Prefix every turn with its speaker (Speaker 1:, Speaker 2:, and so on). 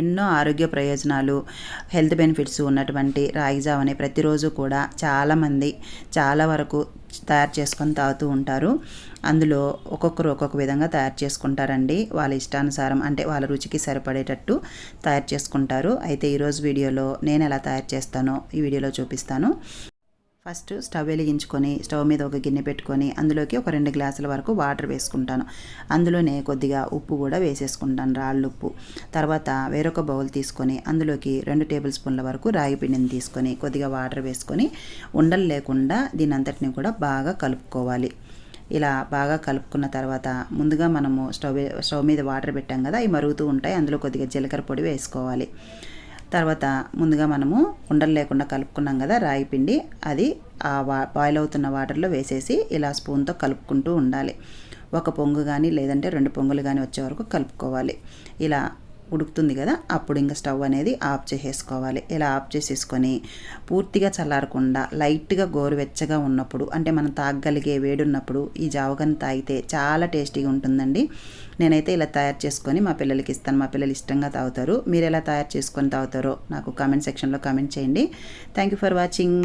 Speaker 1: ఎన్నో ఆరోగ్య ప్రయోజనాలు హెల్త్ బెనిఫిట్స్ ఉన్నటువంటి రాగి జావని ప్రతిరోజు కూడా చాలామంది చాలా వరకు తయారు చేసుకొని తాగుతూ ఉంటారు. అందులో ఒక్కొక్కరు ఒక్కొక్క విధంగా తయారు చేసుకుంటారండి. వాళ్ళ ఇష్టానుసారం అంటే వాళ్ళ రుచికి సరిపడేటట్టు తయారు చేసుకుంటారు. అయితే ఈరోజు వీడియోలో నేను ఎలా తయారు చేస్తానో ఈ వీడియోలో చూపిస్తాను. ఫస్ట్ స్టవ్ వెలిగించుకొని స్టవ్ మీద ఒక గిన్నె పెట్టుకొని అందులోకి ఒక రెండు గ్లాసుల వరకు వాటర్ వేసుకుంటాను. అందులోనే కొద్దిగా ఉప్పు కూడా వేసేసుకుంటాను రాళ్ళు ఉప్పు. తర్వాత వేరొక బౌల్ తీసుకొని అందులోకి రెండు టేబుల్ స్పూన్ల వరకు రాగి పిండిని తీసుకొని కొద్దిగా వాటర్ వేసుకొని ఉండలు లేకుండా దీని అంతటిని కూడా బాగా కలుపుకోవాలి. ఇలా బాగా కలుపుకున్న తర్వాత ముందుగా మనము స్టవ్ స్టవ్ మీద వాటర్ పెట్టాం కదా అవి మరుగుతూ ఉంటాయి అందులో కొద్దిగా జీలకర్ర పొడి వేసుకోవాలి. తర్వాత ముందుగా మనము ఉండలు లేకుండా కలుపుకున్నాం కదా రాగి పిండి. అది ఆ బాయిల్ అవుతున్న వాటర్లో వేసేసి ఇలా స్పూన్తో కలుపుకుంటూ ఉండాలి. ఒక పొంగు కానీ లేదంటే రెండు పొంగులు కానీ వచ్చే వరకు కలుపుకోవాలి. ఇలా ఉడుకుతుంది కదా అప్పుడు ఇంకా స్టవ్ అనేది ఆఫ్ చేసేసుకోవాలి. ఇలా ఆఫ్ చేసేసుకొని పూర్తిగా చల్లారకుండా లైట్గా గోరువెచ్చగా ఉన్నప్పుడు అంటే మనం తాగగలిగే వేడి ఉన్నప్పుడు ఈ జావగాని తాగితే చాలా టేస్టీగా ఉంటుందండి. నేనైతే ఇలా తయారు చేసుకొని మా పిల్లలకి ఇస్తాను. మా పిల్లలు ఇష్టంగా తాగుతారు. మీరు ఎలా తయారు చేసుకొని తాగుతారో నాకు కామెంట్ సెక్షన్లో కామెంట్ చేయండి. Thank you for watching.